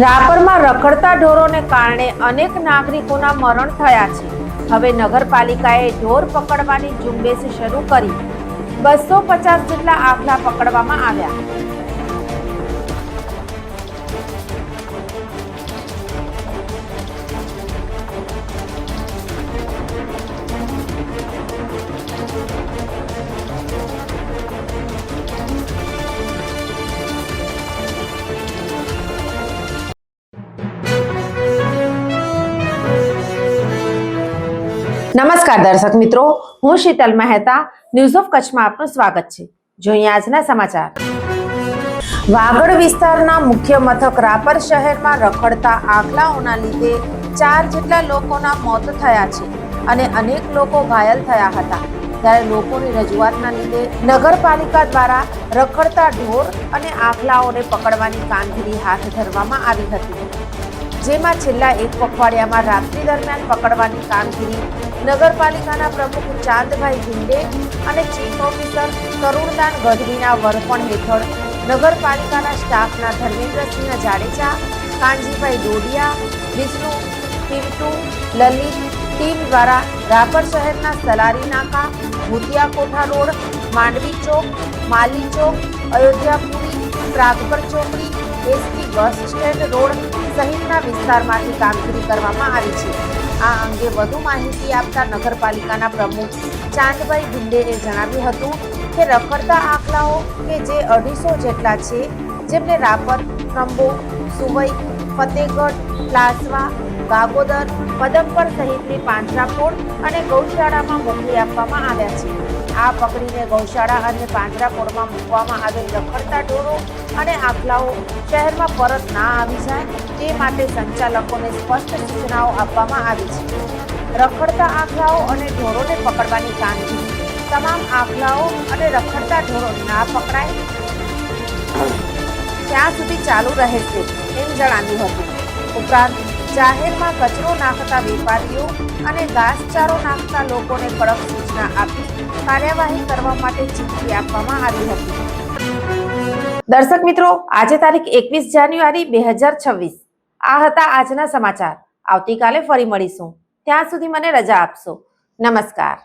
રાપરમાં રખડતા ઢોરોને કારણે અનેક નાગરિકોના મરણ થયા છે. હવે નગરપાલિકાએ ઢોર પકડવાની ઝુંબેશ શરૂ કરી. બસો પચાસ જેટલા આખલા પકડવામાં આવ્યા. નમસ્કાર દર્શક મિત્રો, હું શીતલ મહેતા ન્યૂઝ ઓફ કચ્છમાં આપનું સ્વાગત છે. જોઈએ આજના સમાચાર. વાગડ વિસ્તારના મુખ્ય મથક રાપર શહેરમાં રખડતા આખલાઓના લીધે ચાર જેટલા લોકોના મોત થયા છે અને અનેક લોકો ઘાયલ થયા હતા. ત્યારે લોકોની રજૂઆતના લીધે નગરપાલિકા દ્વારા રખડતા ઢોર અને આખલાઓને પકડવાની કામગીરી હાથ ધરવામાં આવી હતી. જેમાં છેલ્લા એક પખવાડિયામાં રાત્રિ દરમિયાન પકડવાની કામગીરી નગરપાલિકાના પ્રમુખ ચાંદભાઈ ભીંડે અને ચીફ ઓફિસર કરુણદાન ગઢવીના વડપણ હેઠળ નગરપાલિકાના સ્ટાફના ધર્મેન્દ્રસિંહ જાડેજા, કાનજીભાઈ ડોડિયા, વિષ્ણુ, પિન્ટુ, લલિત, ટીમ દ્વારા રાપર શહેરના Salari Naka, Bhutiya Kotha road, Mandvi Chowk, Mali Chowk Ayodhyapuri Pragpar Chokdi, ST bus stand road સહિતના વિસ્તારમાંથી કામગીરી કરવામાં આવી છે. આ અંગે વધુ માહિતી આપતા નગરપાલિકાના પ્રમુખ ચાંદભાઈ ભિંડેએ જણાવ્યું હતું કે રખડતા આંકડાઓ કે જે અઢીસો જેટલા છે, જેમને રાપર ત્રંબો સુવઈ ફતેહગઢ પ્લાસવા ગાગોદર, પદમપર સહિતની પાંજરાપોળ અને ગૌશાળામાં મોકલી આપવામાં આવ્યા છે. આ પકડીને ગૌશાળા અને પાંજરાપોળમાં મૂકવામાં આવેલ રખડતા ઢોરો અને આખલાઓ શહેરમાં પરત ના આવી જાય તે માટે સંચાલકોને સ્પષ્ટ સૂચનાઓ આપવામાં આવી છે. રખડતા આખલાઓ અને ઢોરોને પકડવાની કામગીરી તમામ આખલાઓ અને રખડતા ઢોરો ના પકડાય. ત્યાં સુધી ચાલુ રહેશે એમ જણાવ્યું હતું. ઉપરાંત જાહેરમાં કચરો નાખતા વેપારીઓ અને ઘાસચારો નાખતા લોકોને કડક સૂચના આપી કાર્યવાહી કરવા માટે ચીઠી આપવામાં આવી હતી. દર્શક મિત્રો, આજે તારીખ એકવીસ જાન્યુઆરી બે હજાર છવ્વીસ. આ હતા આજના સમાચાર. આવતીકાલે ફરી મળીશું. ત્યાં સુધી મને રજા આપશો. નમસ્કાર.